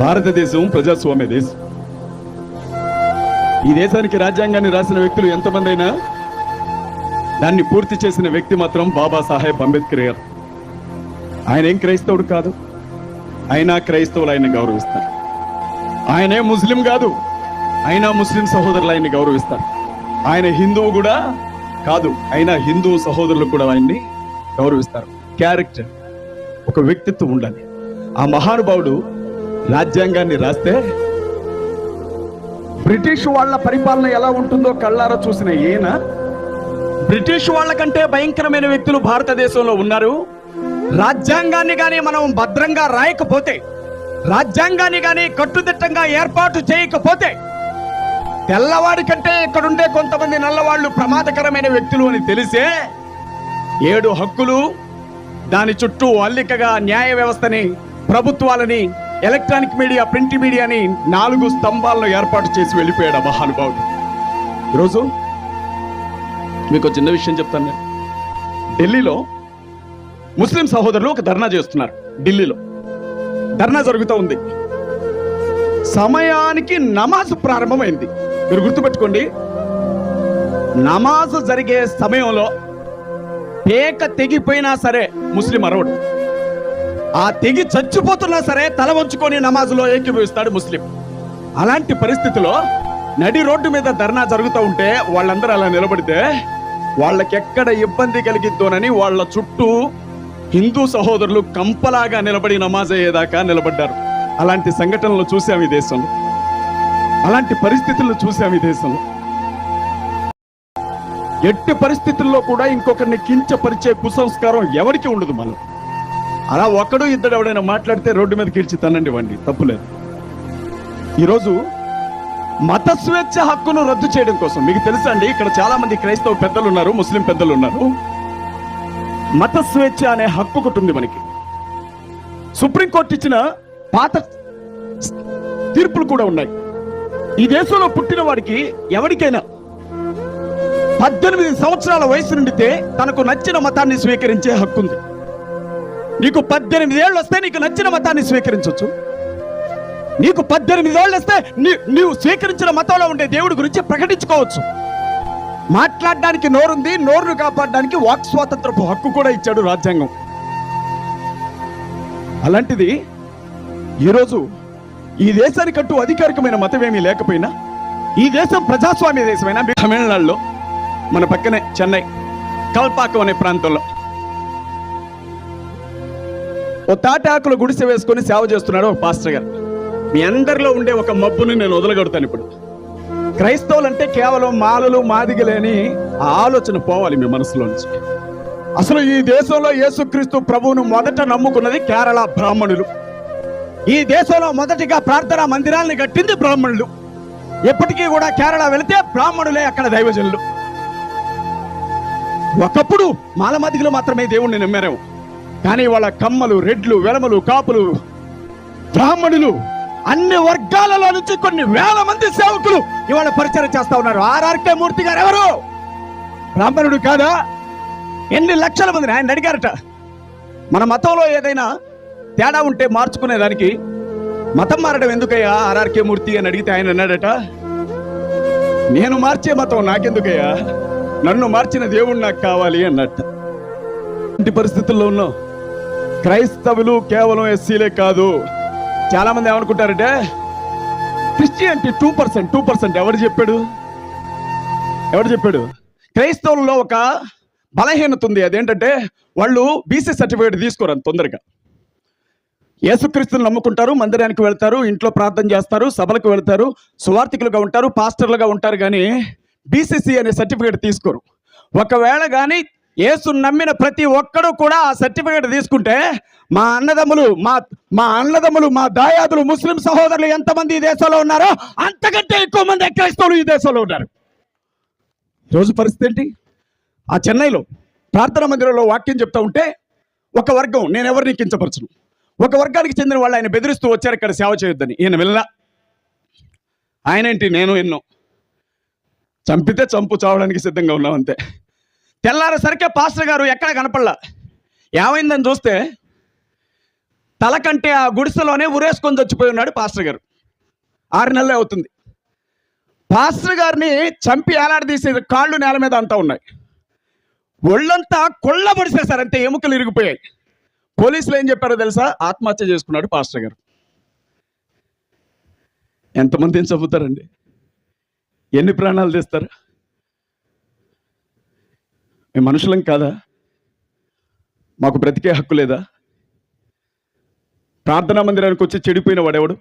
భారతదేశం ప్రజాస్వామ్య దేశం. ఈ దేశానికి రాజ్యాంగాన్ని రాసిన వ్యక్తులు ఎంతమంది అయినా దాన్ని పూర్తి చేసిన వ్యక్తి మాత్రం బాబాసాహెబ్ అంబేద్కర్ గారు. ఆయన ఏం క్రైస్తవుడు కాదు అయినా క్రైస్తవులు ఆయన్ని గౌరవిస్తారు. ఆయనే ముస్లిం కాదు అయినా ముస్లిం సహోదరులు ఆయన్ని గౌరవిస్తారు. ఆయన హిందువు కూడా కాదు అయినా హిందూ సహోదరులు కూడా ఆయన్ని గౌరవిస్తారు. క్యారెక్టర్ ఒక వ్యక్తిత్వం ఉండాలి. ఆ మహానుభావుడు రాజ్యాంగాన్ని రాస్తే బ్రిటిష్ వాళ్ళ పరిపాలన ఎలా ఉంటుందో కళ్ళారా చూసిన ఈయన? బ్రిటిష్ వాళ్ళకంటే భయంకరమైన వ్యక్తులు భారతదేశంలో ఉన్నారు. రాజ్యాంగాన్ని కానీ మనం భద్రంగా రాయకపోతే రాజ్యాంగాన్ని కానీ కట్టుదిట్టంగా ఏర్పాటు చేయకపోతే తెల్లవాడి కంటే ఇక్కడుండే కొంతమంది నల్లవాళ్ళు ప్రమాదకరమైన వ్యక్తులు అని తెలిసే ఏడు హక్కులు దాని చుట్టూ అల్లికగా న్యాయ వ్యవస్థని ప్రభుత్వాలని ఎలక్ట్రానిక్ మీడియా ప్రింట్ మీడియాని నాలుగు స్తంభాలను ఏర్పాటు చేసి వెళ్ళిపోయాడు ఆ మహానుభావుడు. ఈరోజు మీకు చిన్న విషయం చెప్తాను నేను. ఢిల్లీలో ముస్లిం సహోదరులు ఒక ధర్నా చేస్తున్నారు ఢిల్లీలో. ధర్నా జరుగుతూ ఉంది. సమయానికి నమాజ్ ప్రారంభమైంది. మీరు గుర్తుపెట్టుకోండి నమాజ్ జరిగే సమయంలో పేక తెగిపోయినా సరే ముస్లిం అరవడు. ఆ తెగి చచ్చిపోతున్నా సరే తల వంచుకొని నమాజులో ఏకీభవిస్తాడు ముస్లిం. అలాంటి పరిస్థితిలో నడి రోడ్డు మీద ధర్నా జరుగుతూ ఉంటే వాళ్ళందరూ అలా నిలబడితే వాళ్ళకెక్కడ ఇబ్బంది కలిగిద్దోనని వాళ్ళ చుట్టూ హిందూ సహోదరులు కంపలాగా నిలబడి నమాజ్ అయ్యేదాకా నిలబడ్డారు. అలాంటి సంఘటనలు చూసాం ఈ దేశంలో. అలాంటి పరిస్థితులను చూసాం ఈ దేశంలో. ఎట్టి పరిస్థితుల్లో కూడా ఇంకొకరిని కించపరిచే కుసంస్కారం ఎవరికి ఉండదు మనం అలా ఒక్కడు ఇద్దరు ఎవడైనా మాట్లాడితే రోడ్డు మీద గెలిచి తనండి వండి తప్పులేదు ఈరోజు మత స్వేచ్ఛ హక్కును రద్దు చేయడం కోసం మీకు తెలుసా అండి ఇక్కడ చాలా మంది క్రైస్తవ పెద్దలు ఉన్నారు ముస్లిం పెద్దలు ఉన్నారు. మత స్వేచ్ఛ అనే హక్కు ఒకటి ఉంది మనకి. సుప్రీంకోర్టు ఇచ్చిన పాత తీర్పులు కూడా ఉన్నాయి. ఈ దేశంలో పుట్టిన వాడికి ఎవరికైనా పద్దెనిమిది సంవత్సరాల వయసు నుండితే తనకు నచ్చిన మతాన్ని స్వీకరించే హక్కు ఉంది నీకు పద్దెనిమిది ఏళ్ళు వస్తే నీకు నచ్చిన మతాన్ని స్వీకరించవచ్చు నీకు పద్దెనిమిది ఏళ్ళు వస్తే నీ నీవు స్వీకరించిన మతంలో ఉండే దేవుడి గురించి ప్రకటించుకోవచ్చు. మాట్లాడడానికి నోరుంది నోరును కాపాడడానికి వాక్ స్వాతంత్రపు హక్కు కూడా ఇచ్చాడు రాజ్యాంగం. అలాంటిది ఈరోజు ఈ దేశానికంటూ అధికారికమైన మతం ఏమీ లేకపోయినా ఈ దేశం ప్రజాస్వామ్య దేశమైనా తమిళనాడులో మన పక్కనే చెన్నై కల్పాకం అనే ప్రాంతంలో. ఓ తాటాకులు గుడిసె వేసుకొని సేవ చేస్తున్నాడు ఒక పాస్టర్ గారు. మీ అందరిలో ఉండే ఒక మబ్బుని నేను వదలగొడతాను ఇప్పుడు. క్రైస్తవులంటే కేవలం మాలలు మాదిగలేని ఆ ఆలోచన పోవాలి మీ మనసులో నుంచి. అసలు ఈ దేశంలో యేసుక్రీస్తు ప్రభువును మొదట నమ్ముకున్నది కేరళ బ్రాహ్మణులు. ఈ దేశంలో మొదటిగా ప్రార్థనా మందిరాల్ని కట్టింది బ్రాహ్మణులు. ఎప్పటికీ కూడా కేరళ వెళితే బ్రాహ్మణులే అక్కడ దైవజనులు. ఒకప్పుడు మాలమాదిగలు మాత్రమే దేవుణ్ణి నమ్మారేమో. కానీ వాళ్ళ కమ్మలు రెడ్లు వెలమలు కాపులు బ్రాహ్మణులు అన్ని వర్గాలలో నుంచి కొన్ని వేల మంది సేవకులు ఇవాళ పరిచయం చేస్తా ఉన్నారు. ఆర్ఆర్కే మూర్తి గారు ఎవరు? బ్రాహ్మణుడు కాదా? ఎన్ని లక్షల మంది? ఆయన అడిగారట. మన మతంలో ఏదైనా తేడా ఉంటే మార్చుకునేదానికి మతం మారడం ఎందుకయ్యా ఆర్ఆర్కే మూర్తి అని అడిగితే ఆయన అన్నాడట. నేను మార్చే మతం నాకెందుకయ్యా? నన్ను మార్చిన దేవుడు నాకు కావాలి అన్నట్టు. పరిస్థితుల్లో ఉన్నావు క్రైస్తవులు కేవలం ఎస్సీలే కాదు. చాలా మంది ఏమనుకుంటారంటే Christianity two percent two percent ఎవరు చెప్పాడు? ఎవరు చెప్పాడు? క్రైస్తవుల్లో ఒక బలహీనత ఉంది. అదేంటంటే వాళ్ళు బీసీ సర్టిఫికేట్ తీసుకోరు అంత తొందరగా. యేసుక్రీస్తుని నమ్ముకుంటారు మందిరానికి వెళ్తారు ఇంట్లో ప్రార్థన చేస్తారు సభలకు వెళ్తారు సువార్థికులుగా ఉంటారు పాస్టర్లుగా ఉంటారు కానీ బీసీసీ అనే సర్టిఫికేట్ తీసుకోరు. ఒకవేళ కానీ యేసు నమ్మిన ప్రతి ఒక్కడు కూడా ఆ సర్టిఫికేట్ తీసుకుంటే మా అన్నదమ్ములు మా మా అన్నదమ్ములు మా దాయాదులు ముస్లిం సహోదరులు ఎంతమంది ఈ దేశంలో ఉన్నారో అంతకంటే ఎక్కువ మంది క్రైస్తవులు ఈ దేశంలో ఉన్నారు. రోజు పరిస్థితి ఏంటి? ఆ చెన్నైలో ప్రార్థనా మందిరంలో వాక్యం చెప్తా ఉంటే ఒక వర్గం నేను ఎవరిని కించపరచను? ఒక వర్గానికి చెందిన వాళ్ళు ఆయన బెదిరిస్తూ వచ్చారు ఇక్కడ సేవ చేయొద్దని. ఈయన వెళ్ళా ఆయన ఏంటి? నేను ఎన్నో? చంపితే చంపు చావడానికి సిద్ధంగా ఉన్నాం అంతే. తెల్లారేసరికే పాస్టర్ గారు ఎక్కడ కనపడలా? ఏమైందని చూస్తే తల కంటే ఆ గుడిసెలోనే ఉరేసుకొని చచ్చిపోయి ఉన్నాడు పాస్టర్ గారు. ఆరు నెలలే అవుతుంది. పాస్టర్ గారిని చంపి ఏలాడదీసే కాళ్ళు నేల మీద అంతా ఉన్నాయి. ఒళ్ళంతా కొల్లబడిసేసారు అంతే ఎముకలు ఇరిగిపోయాయి. పోలీసులు ఏం చెప్పారో తెలుసా? ఆత్మహత్య చేసుకున్నాడు పాస్టర్ గారు. ఎంతమందిని చంపుతారండి? ఎన్ని ప్రాణాలు తీస్తారు? మేము మనుషులం కాదా? మాకు బ్రతికే హక్కు లేదా? ప్రార్థనా మందిరానికి వచ్చి చెడిపోయిన వాడెవడు?